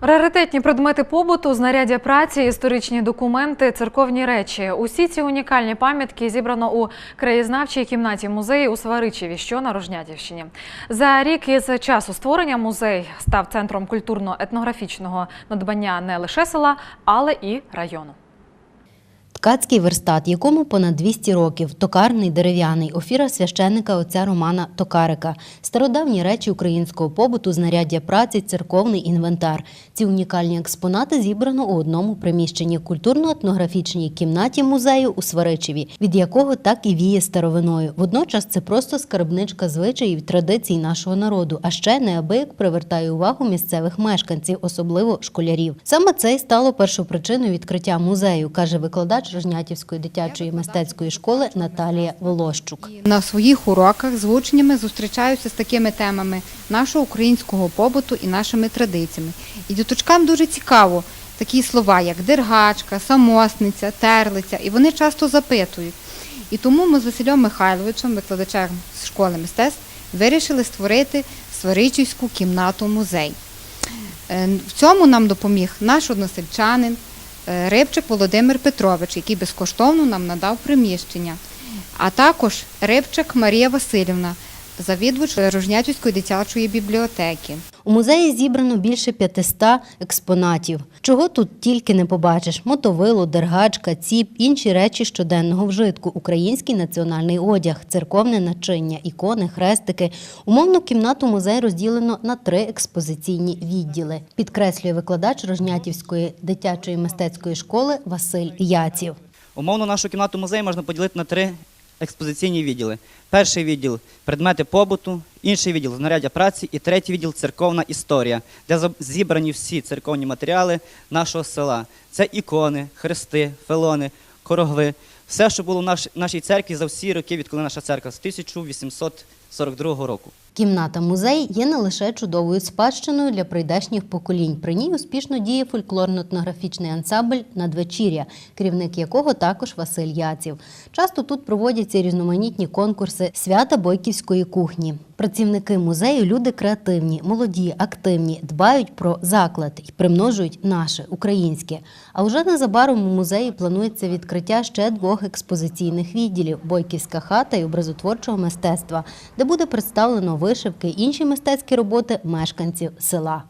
Раритетні предмети побуту, знаряддя праці, історичні документи, церковні речі. Усі ці унікальні пам'ятки зібрано у краєзнавчій кімнаті музею у Сваричеві, що на Рожнятівщині. За рік із часу створення музей став центром культурно-етнографічного надбання не лише села, але і району. Ткацький верстат, якому понад 200 років, токарний дерев'яний, офіра священника отця Романа Токарика, стародавні речі українського побуту, знаряддя праці, церковний інвентар. Ці унікальні експонати зібрано у одному приміщенні культурно-етнографічній кімнаті музею у Сваричеві, від якого так і віє старовиною. Водночас це просто скарбничка звичаїв традицій нашого народу, а ще неабияк привертає увагу місцевих мешканців, особливо школярів. Саме це й стало першопричиною відкриття музею, каже викладач Рожнятівської дитячої мистецької школи Наталія Волощук. На своїх уроках з учнями зустрічаюся з такими темами нашого українського побуту і нашими традиціями. І діточкам дуже цікаво такі слова, як дергачка, самосниця, терлиця, і вони часто запитують. І тому ми з Василем Михайловичем, викладачем з школи мистецтв, вирішили створити Сваричівську кімнату музей. Е, В цьому нам допоміг наш односельчанин Рибчик Володимир Петрович, який безкоштовно нам надав приміщення, а також Рибчик Марія Васильівна, завідувач Рожнятівської дитячої бібліотеки. У музеї зібрано більше 500 експонатів. Чого тут тільки не побачиш: мотовило, дергачка, ціп, інші речі щоденного вжитку, український національний одяг, церковне начиння, ікони, хрестики. Умовну кімнату музей розділено на три експозиційні відділи. Підкреслює викладач Рожнятівської дитячої мистецької школи Василь Яців. Умовно нашу кімнату музею можна поділити на три експозиційні відділи. Перший відділ предмети побуту, інший відділ знаряддя праці і третій відділ церковна історія, де зібрані всі церковні матеріали нашого села. Це ікони, хрести, фелони, корогли. Все, що було в наш- нашій церкві за всі роки, відколи наша церква з 1842 року. Кімната музей є не лише чудовою спадщиною для прийдешніх поколінь. При ній успішно діє фольклорно-етнографічний ансамбль надвечір'я, керівник якого також Василь Яців. Часто тут проводяться різноманітні конкурси свята бойківської кухні. Працівники музею люди креативні, молоді, активні, дбають про заклад і примножують наше українське. А вже незабаром у музеї планується відкриття ще двох експозиційних відділів бойківська хата і образотворчого мистецтва, де буде представлено вишивки інші мистецькі роботи мешканців села.